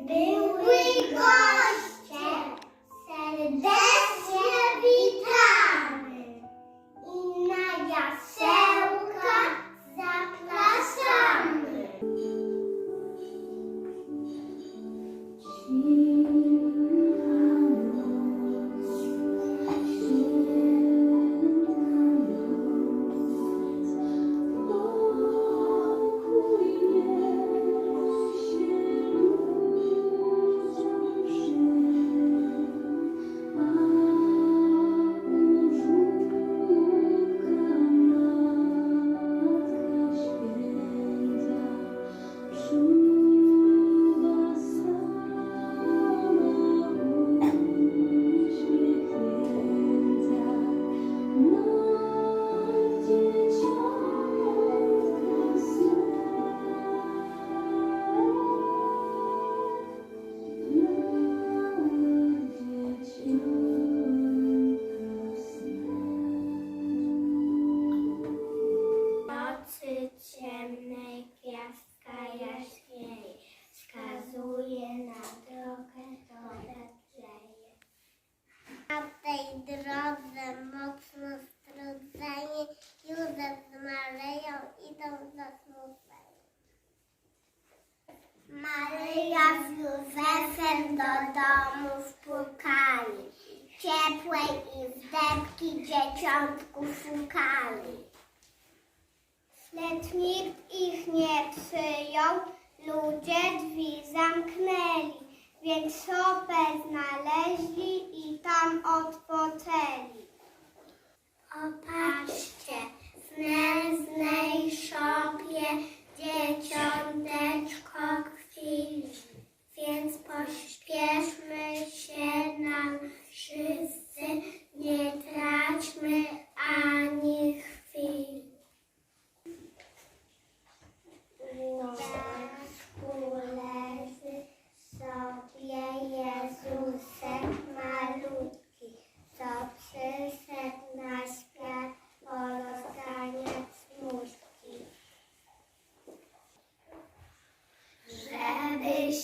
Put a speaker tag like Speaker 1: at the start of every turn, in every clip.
Speaker 1: we, we got moteli. Opatrzcie,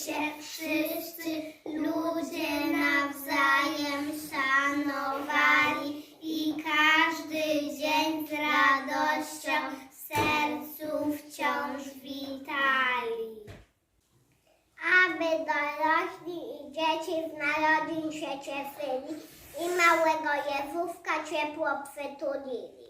Speaker 1: się wszyscy ludzie nawzajem szanowali i każdy dzień z radością w sercu wciąż witali. Aby dorośli i dzieci w narodzin się cieszyli i małego Jezówka ciepło przytulili.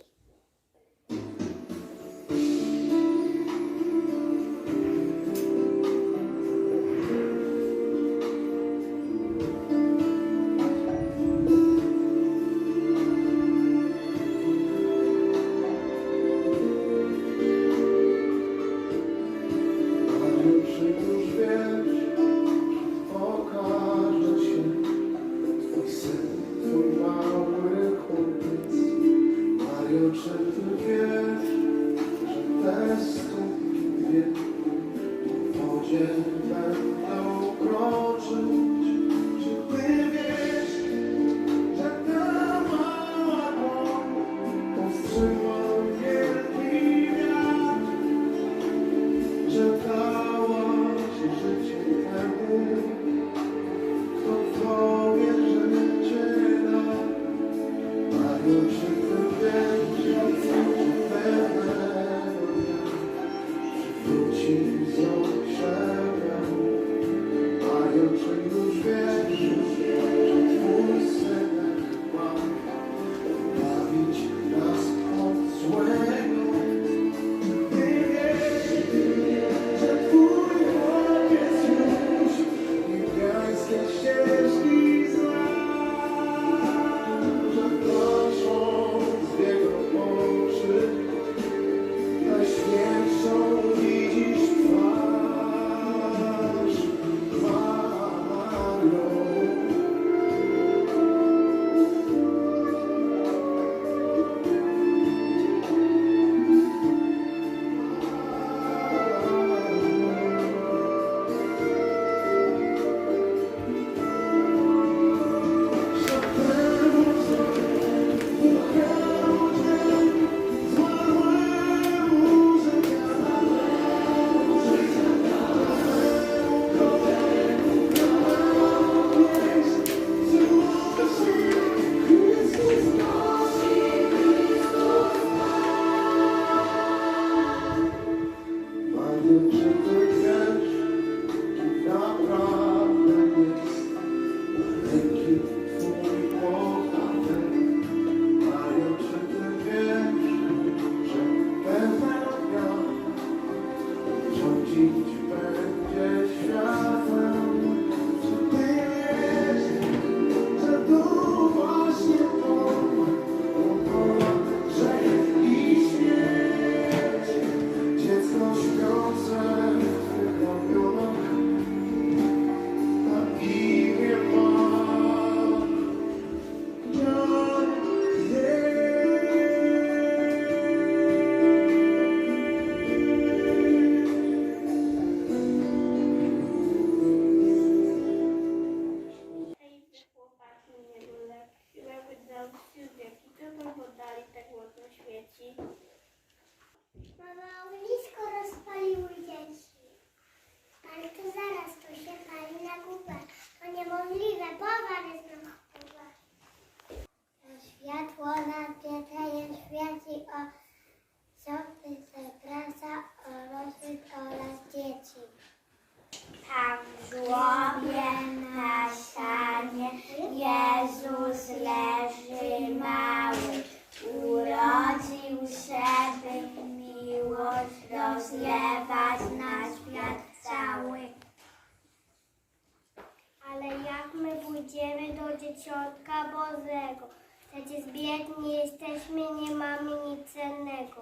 Speaker 1: Biedni jesteśmy, nie mamy nic cennego.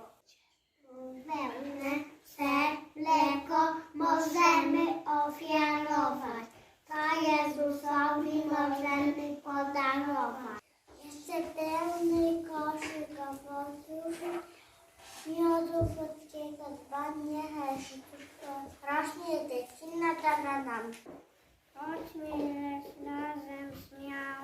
Speaker 1: Wełnę, ser, mleko możemy ofiarować. To Jezusowi możemy podarować. Jeszcze pełny koszyk owoców, miodów ludzkiego dba, niechaj wszystko rośnie dziecina da nam. Chodźmy razem śmiało, niech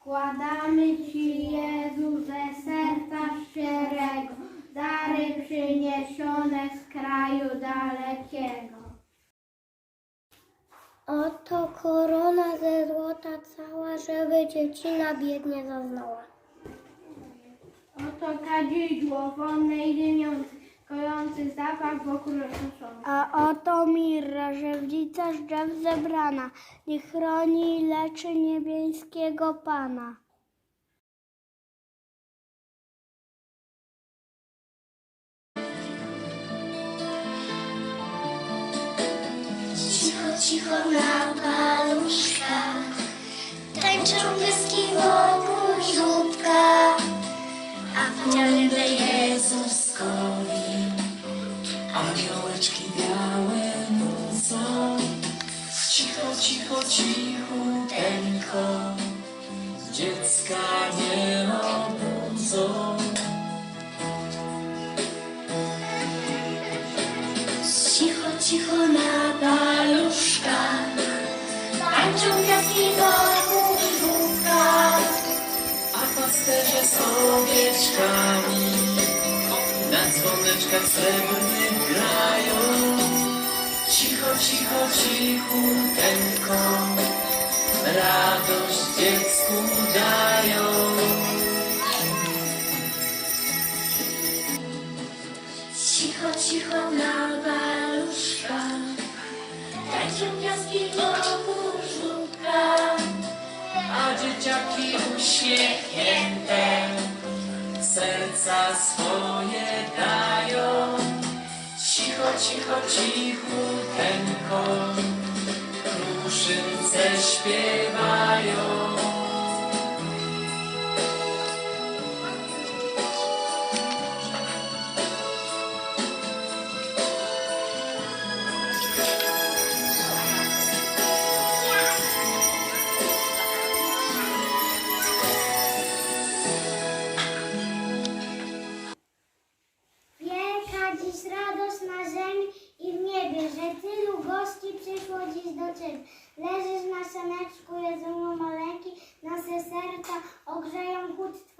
Speaker 2: Składamy Ci, Jezu, ze serca szczerego, dary przyniesione z kraju dalekiego.
Speaker 1: Oto korona ze złota cała, żeby dziecina biednie zaznała.
Speaker 2: Oto kadzidło wonne i dymiące, kojący zapach wokół.
Speaker 1: A oto mirra, żewdzica z drzew zebrana, niech chroni i leczy niebieskiego Pana.
Speaker 3: Cicho, cicho na paluszkach Tańczą pieski wokół żółbka A w dziale Jezuskowi
Speaker 4: Aniołeczki Cicho, cichuteńko Dziecka nie obudzą
Speaker 3: Cicho, cicho na paluszkach. Tańczą pieski wokół żółbka
Speaker 4: A pasterze z owieczkami. Na dzwoneczkach srebrnych grają Cicho, cicho, cichuteńko Radość dziecku dają.
Speaker 3: Cicho, cicho na paluszkach Tańczą pieski wokół żółbka
Speaker 4: a dzieciaki uśmiechnięte serca swoje dają. Cicho, cicho, cichuteńko, kruszynce śpiewają.
Speaker 1: করছিস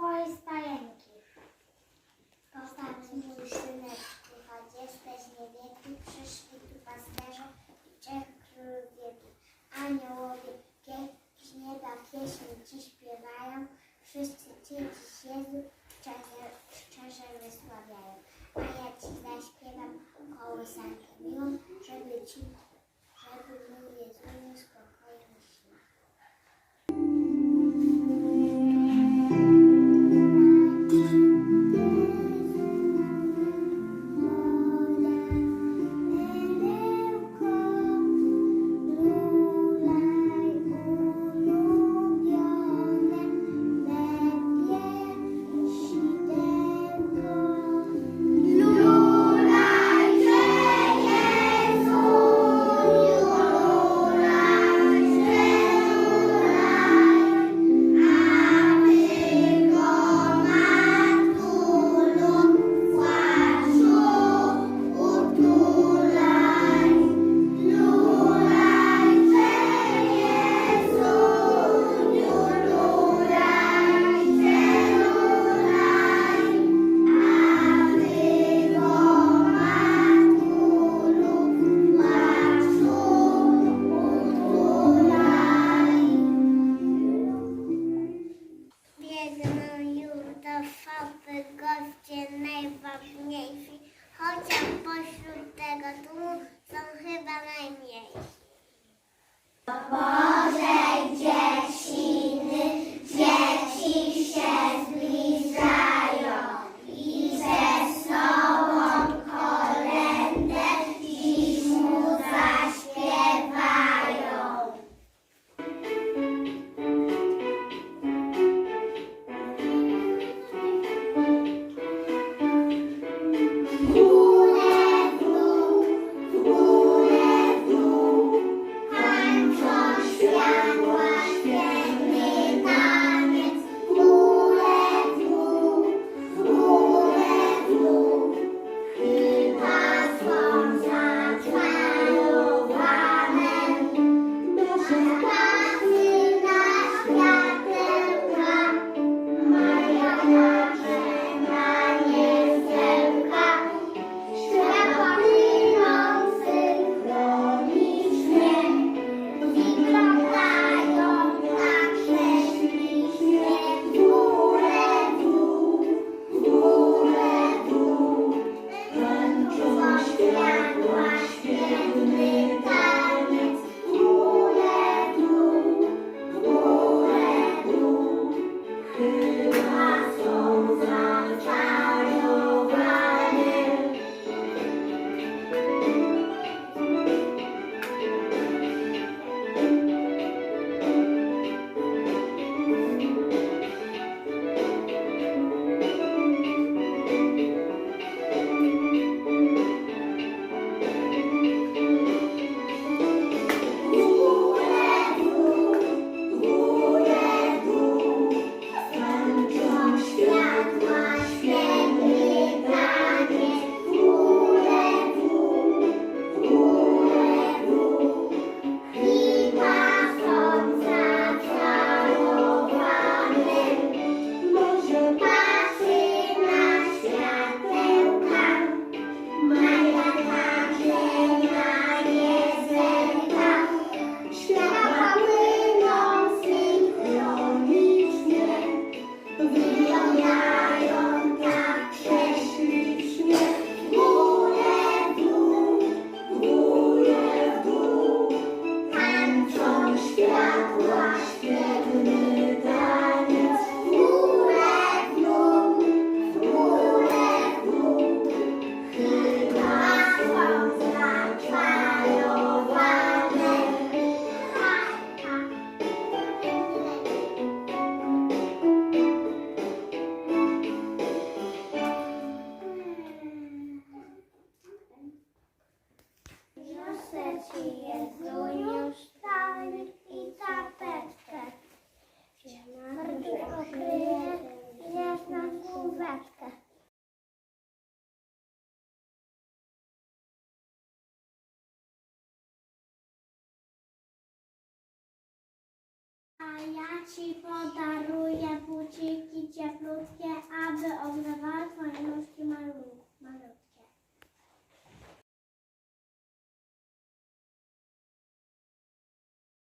Speaker 1: ci podaruję buciki cieplutkie, aby ogrzewały twoje nóżki malutkie.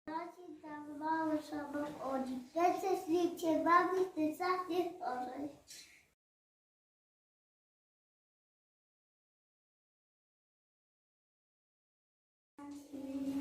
Speaker 1: Dzieci tam mały szabok odzik, chcesz nim się bawić, ty sam nie. Thank you.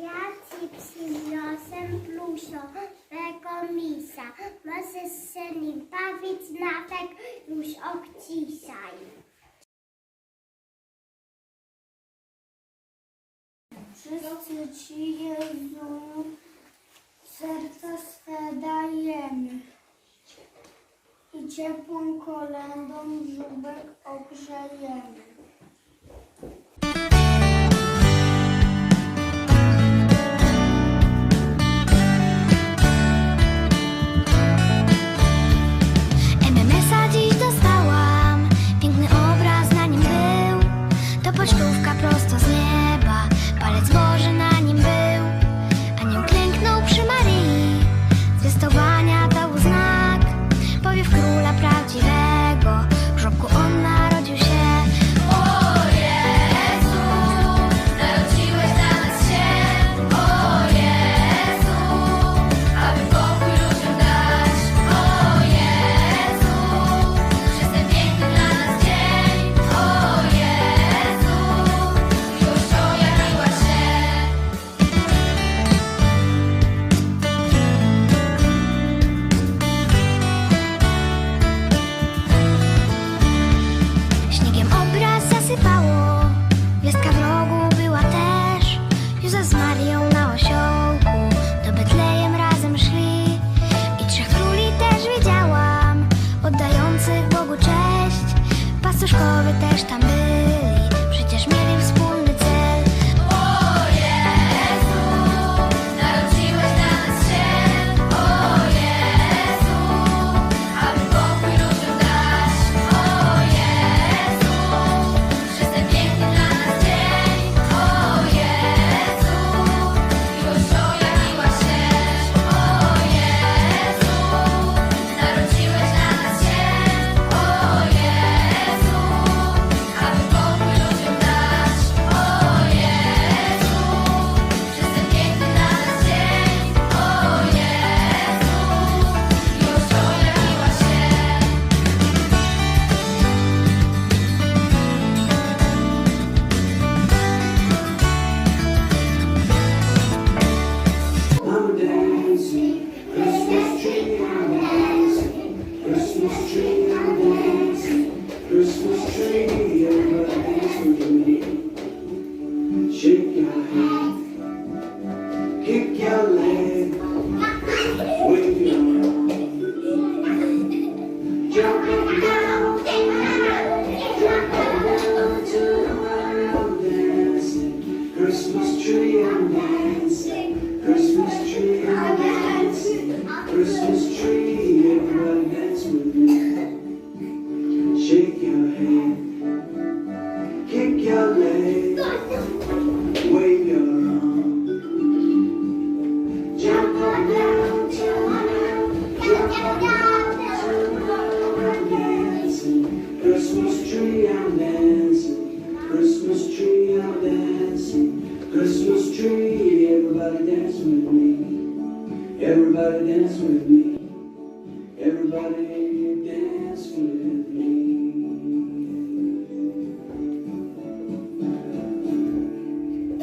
Speaker 1: ja ci przyniosę plusiowego misa. Możesz się nim bawić nawet już od dzisiaj. Wszyscy ci Jezu serca swe dajemy i ciepłą kolędą żubek ogrzejemy.